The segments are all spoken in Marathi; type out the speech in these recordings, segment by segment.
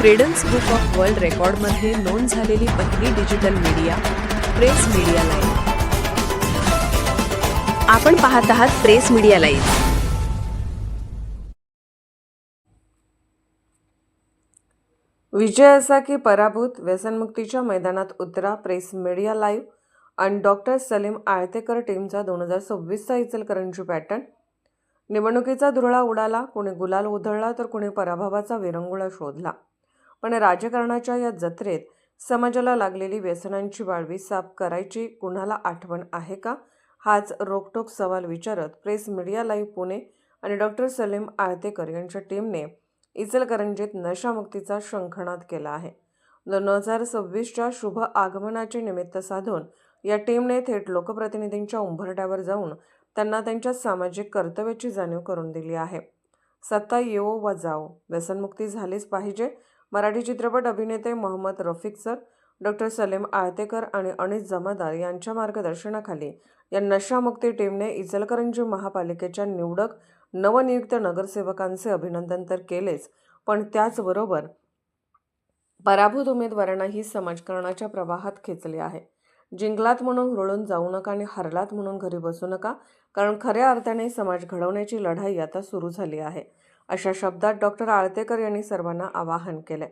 क्रेडन्स बुक ऑफ वर्ल्ड रेकॉर्डमध्ये नोंद झालेली पहिली digital media press media live आपण पाहत आहात प्रेस मीडिया लाईव्ह विजय असा की पराभूत व्यसनमुक्तीच्या मैदानात उतरा प्रेस मीडिया लाईव्ह आणि डॉक्टर सलीम आळतेकर टीमचा दोन हजार सव्वीसचा इचलकरंजी पॅटर्न निवडणुकीचा धुरळा उडाला कोणी गुलाल उधळला तर कोणी पराभवाचा विरंगुळा शोधला. पण राजकारणाच्या या जत्रेत समाजाला लागलेली व्यसनांची वाळवी साफ करायची कुणाला आठवण आहे का? हाच रोकटोक सवाल विचारत प्रेस मीडिया लाईव्ह पुणे आणि डॉक्टर सलीम आळतेकर यांच्या टीमने इचलकरंजीत नशामुक्तीचा शंखनाद केला आहे. दोन हजार सव्वीसच्या शुभ आगमनाचे निमित्त साधून या टीमने थेट लोकप्रतिनिधींच्या उंभरट्यावर जाऊन त्यांना त्यांच्या सामाजिक कर्तव्याची जाणीव करून दिली आहे. सत्ता येवो वा जाओ व्यसनमुक्ती झालीच पाहिजे मराठी चित्रपट अभिनेते मोहम्मद रफिक सर डॉक्टर सलीम आळतेकर आणि अनिस जमादार यांच्या मार्गदर्शनाखाली या नशामुक्ती टीमने इचलकरंजी महापालिकेच्या निवडक नवनियुक्त नगरसेवकांचे अभिनंदन तर केलेच पण त्याचबरोबर पराभूत उमेदवारांनाही समाजकारणाच्या प्रवाहात खेचले आहे. जिंकलात म्हणून हुरळून जाऊ नका आणि हरलात म्हणून घरी बसू नका कारण खऱ्या अर्थाने समाज घडवण्याची लढाई आता सुरू झाली आहे. अशा शब्दात डॉक्टर आळतेकर यांनी सर्वांना आवाहन केले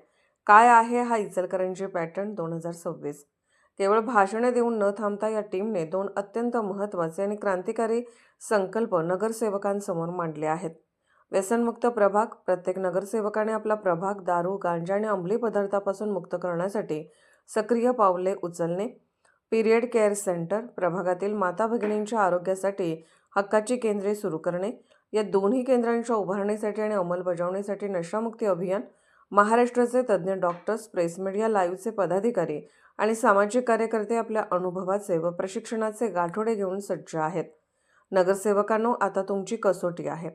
काय आहे हा इचलकरंजी पॅटर्न दोन हजार सव्वीस? केवळ भाषणे देऊन न थांबता या टीमने दोन अत्यंत महत्त्वाचे आणि क्रांतिकारी संकल्प नगरसेवकांसमोर मांडले आहेत. व्यसनमुक्त प्रभाग प्रत्येक नगरसेवकाने आपला प्रभाग दारू गांजा आणि अंमली पदार्थापासून मुक्त करण्यासाठी सक्रिय पावले उचलणे पिरियड केअर सेंटर प्रभागातील माता भगिनींच्या आरोग्यासाठी हक्काची केंद्रे सुरू करणे या दोन्ही केंद्रांच्या उभारणीसाठी आणि अंमलबजावणीसाठी नशामुक्ती अभियान महाराष्ट्राचे तज्ज्ञ डॉक्टर्स प्रेस मीडिया लाईव्हचे पदाधिकारी आणि सामाजिक कार्यकर्ते आपल्या अनुभवाचे व प्रशिक्षणाचे गाठोडे घेऊन सज्ज आहेत. नगरसेवकांनो आता तुमची कसोटी आहे.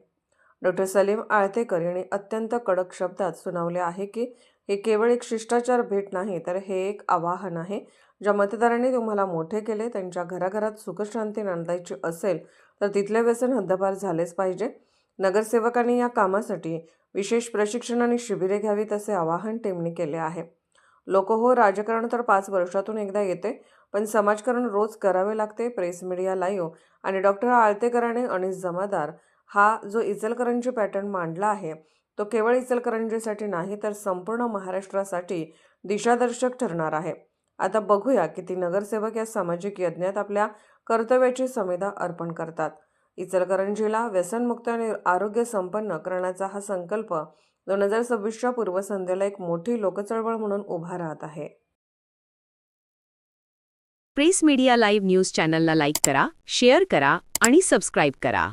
डॉक्टर सलीम आळतेकर यांनी अत्यंत कडक शब्दात सुनावले आहे की हे केवळ एक शिष्टाचार भेट नाही तर हे एक आवाहन आहे. ज्या मतदारांनी तुम्हाला मोठे केले त्यांच्या घराघरात सुखशांती नांदायची असेल तर तिथले व्यसन हद्दपार झालेच पाहिजे. नगरसेवकांनी या कामासाठी विशेष प्रशिक्षण आणि शिबिरे घ्यावीत असे आवाहन टीमने केले आहे. लोक हो राजकारण तर पाच वर्षातून एकदा येते पण समाजकारण रोज करावे लागते प्रेस मीडिया लाईव्ह आणि डॉक्टर आळतेकराने अनिस जमादार हा जो इचलकरंजी पॅटर्न मांडला आहे तो केवळ इचलकरंजीसाठी नाही तर संपूर्ण महाराष्ट्रासाठी दिशादर्शक ठरणार आहे. आता बघूया किती नगरसेवक या सामाजिक यज्ञात आपल्या कर्तव्याची संविधा अर्पण करतात. इचलकरंजीला व्यसनमुक्त आणि आरोग्य संपन्न करण्याचा हा संकल्प दोन हजार सव्वीसच्या पूर्वसंध्येला एक मोठी लोकचळवळ म्हणून उभा राहत आहे. प्रेस मीडिया लाईव्ह न्यूज चॅनलला लाईक करा शेअर करा आणि सबस्क्राईब करा.